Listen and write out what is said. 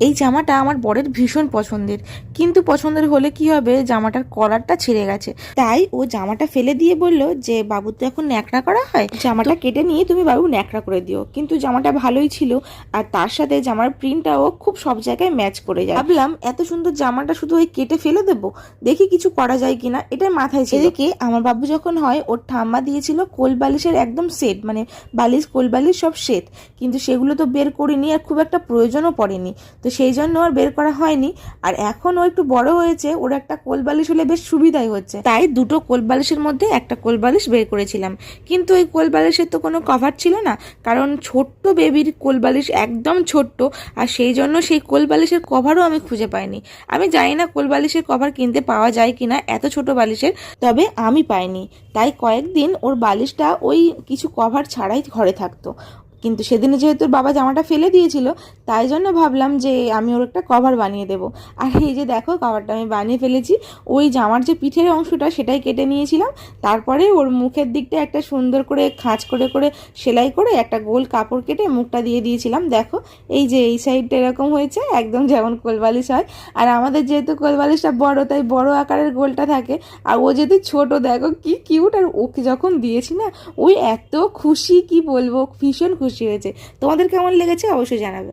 এই জামাটা আমার বরের ভীষণ পছন্দের। কিন্তু পছন্দের হলে কি হবে? জামাটার কলারটা ছিঁড়ে গেছে। তাই ও জামাটা ফেলে দিয়ে বলল যে, বাবু, তো এখন ন্যাকড়া করা হয়? জামাটা কেটে নিয়ে তুমি বাবু ন্যাকড়া করে দিও। কিন্তু জামাটা ভালোই ছিল। আর তার সাথে জামার প্রিন্টটাও খুব সব জায়গায় ম্যাচ করে যায়। ভাবলাম, এত সুন্দর জামাটা শুধু ওই কেটে ফেলে দেবো? দেখি কিছু করা যায় কিনা? এটাই মাথায় ছিল। এদিকে আমার বাবু যখন হয়, ওর ঠাম্মা দিয়েছিল কোল বালিশের একদম সেট মানে বালিশ, কোল বালিশ সব সেট। কিন্তু সেগুলো তো বের করিনি আর খুব একটা প্রয়োজনও পড়েনি। তো সেই জন্য আর বের করা হয়নি। আর এখন ও একটু বড় হয়েছে, ওর একটা কোল বালিশ হলে বেশ সুবিধাই হচ্ছে। তাই দুটো কোল বালিশের মধ্যে একটা কোল বালিশ বের করেছিলাম। কিন্তু ওই কোল বালিশের তো কোনো কভার ছিল না, কারণ ছোট্ট বেবির কোল বালিশ একদম ছোট্ট, আর সেই জন্য সেই কোল বালিশের কভারও আমি খুঁজে পাইনি। আমি জানি না কোল বালিশের কভার কিনতে পাওয়া যায় কিনা, এত ছোট বালিশের, তবে আমি পাইনি। তাই কয়েকদিন ওর বালিশটা ওই কিছু কভার ছাড়াই ঘরে থাকতো। কিন্তু সেদিনে যেহেতু বাবা জামাটা ফেলে দিয়েছিল, তাই জন্য ভাবলাম যে আমি ওর একটা কভার বানিয়ে দেবো। আর এই যে দেখো কভারটা আমি বানিয়ে ফেলেছি, ওই জামার যে পিঠের অংশটা সেটাই কেটে নিয়েছিলাম, তারপরে ওর মুখের দিকটা একটা সুন্দর করে খাঁচ করে করে সেলাই করে একটা গোল কাপড় কেটে মুখটা দিয়ে দিয়েছিলাম। দেখো, এই যে এই সাইডটা এরকম হয়েছে, একদম যেমন কোলবালিশ হয়। আর আমাদের যেহেতু কোলবালিশটা বড়, তাই বড় আকারের গোলটা থাকে। আর ও যেহেতু ছোট, দেখো কি কিউট আর ওকে যখন দিয়েছি না, ওই এত খুশি, কি বলব, ভীষণ খুশি হয়েছে। তোমাদের কেমন লেগেছে অবশ্যই জানাবে।